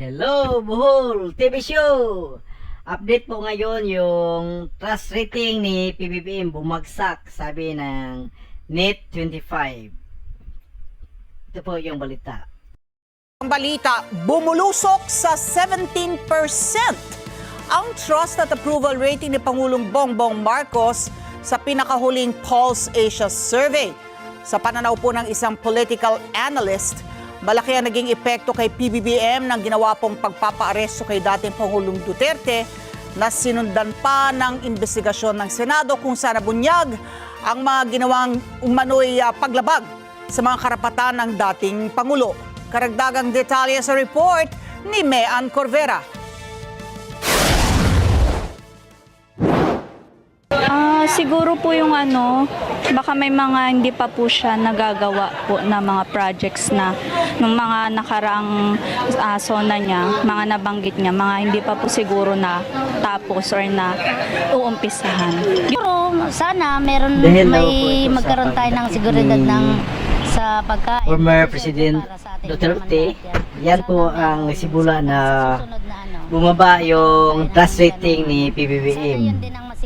Hello, Buhol TV Show! Update po ngayon yung trust rating ni PBBM bumagsak, sabi ng Net25. Ito po yung balita. Ang balita, bumulusok sa 17% ang trust at approval rating ni Pangulong Bongbong Marcos sa pinakahuling Pulse Asia Survey. Sa pananaw po ng isang political analyst, malaki ang naging epekto kay PBBM ng ginawa pong pagpapaaresto kay dating Pangulong Duterte na sinundan pa ng investigasyon ng Senado kung saan nabunyag ang mga ginawang umano'y ah, paglabag sa mga karapatan ng dating Pangulo. Karagdagang detalye sa report ni Mean Corvera. Siguro po yung ano, baka may mga hindi pa po siya nagagawa po na mga projects na ng mga nakaraang ah, zona niya, mga nabanggit niya, mga hindi pa po siguro na tapos or na uumpisahan. Siguro, sana meron Dahil daw po may magkaroon tayo ng seguridad ng sa pagkain. Former President Duterte, yan po ang nagsimula na ano. bumaba yung trust rating ni PBBM.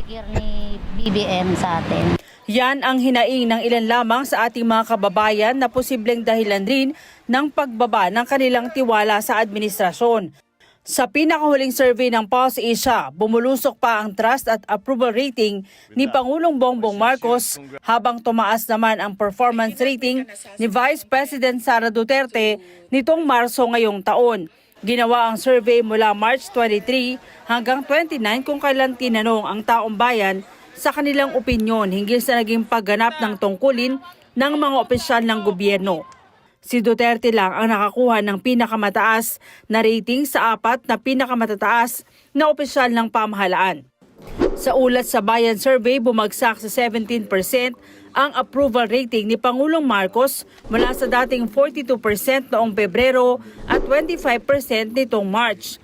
Masikir ni BBM sa atin. Yan ang hinaing ng ilan lamang sa ating mga kababayan na posibleng dahilan rin ng pagbaba ng kanilang tiwala sa administrasyon. Sa pinakahuling survey ng Pulse Asia, bumulusok pa ang trust at approval rating ni Pangulong Bongbong Marcos habang tumaas naman ang performance rating ni Vice President Sara Duterte nitong Marso ngayong taon. Ginawa ang survey mula March 23 hanggang 29 kung kailan tinanong ang taong bayan sa kanilang opinyon hinggil sa naging pagganap ng tungkulin ng mga opisyal ng gobyerno. Si Duterte lang ang nakakuha ng pinakamataas na rating sa apat na pinakamatataas na opisyal ng pamahalaan. Sa ulat sa Bayan Survey, bumagsak sa 17% ang approval rating ni Pangulong Marcos mula sa dating 42% noong Pebrero at 25% nitong March.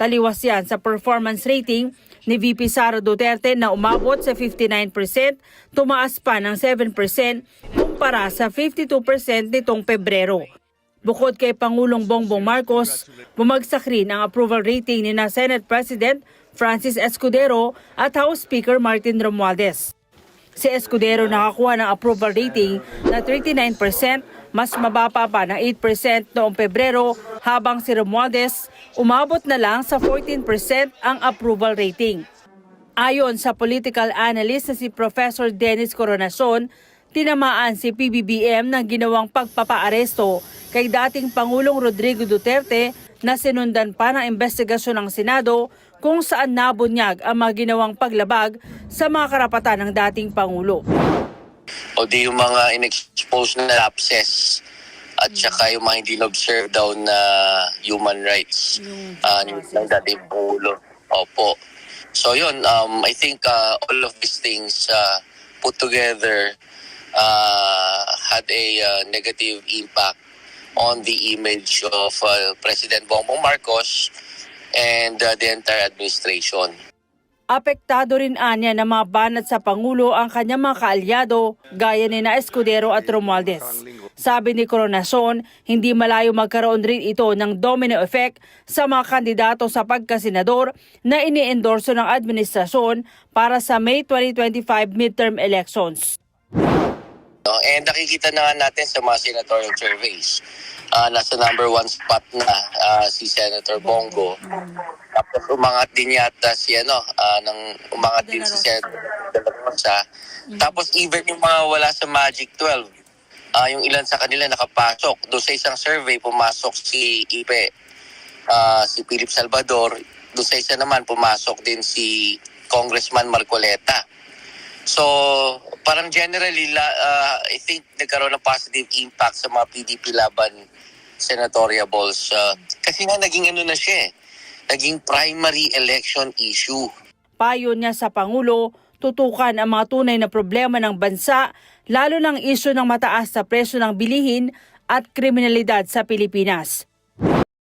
Taliwas yan sa performance rating ni VP Sara Duterte na umabot sa 59%, tumaas pa ng 7% kumpara sa 52% nitong Pebrero. Bukod kay Pangulong Bongbong Marcos, bumagsak rin ang approval rating ni na Senate President Francis Escudero at House Speaker Martin Romualdez. Si Escudero nakakuha ng approval rating na 39%, mas mababa pa ng 8% noong Pebrero habang si Romualdez umabot na lang sa 14% ang approval rating. Ayon sa political analyst na si Professor Dennis Coronacion, tinamaan si PBBM ng ginawang pagpapaaresto kay dating Pangulong Rodrigo Duterte na sinundan pa ng investigasyon ng Senado kung saan nabunyag ang mga ginawang paglabag sa mga karapatan ng dating Pangulo. o di yung mga in-expose na lapses at saka yung mga hindi na-observe daw na human rights uh, ng dating Pangulo. Opo. So yun, um, I think uh, all of these things uh, put together uh, had a uh, negative impact on the image of uh, President Bongbong Marcos and uh, the entire administration. Apektado rin anya ng mga banat sa Pangulo ang kanyang mga kaalyado gaya ni na Escudero at Romualdez. Sabi ni Coronacion, hindi malayo magkaroon rin ito ng domino effect sa mga kandidato sa pagkasenador na iniendorso ng administrasyon para sa May 2025 midterm elections. No? And nakikita na nga natin sa mga senatorial surveys. Ah, nasa number one spot na ah, si Senator Bongo. Tapos umangat din yata si ano, ah, nang umangat din si Senator De. Tapos even yung mga wala sa Magic 12, ah, yung ilan sa kanila nakapasok. Doon sa isang survey, pumasok si Ipe, ah, si Philip Salvador. Doon sa isa naman, pumasok din si Congressman Marcoleta. So, parang generally, uh, I think nagkaroon ng positive impact sa mga PDP laban senatorial balls. Uh, kasi nga naging ano na siya eh, naging primary election issue. Payo niya sa Pangulo, tutukan ang mga tunay na problema ng bansa, lalo ng isyo ng mataas sa presyo ng bilihin at kriminalidad sa Pilipinas.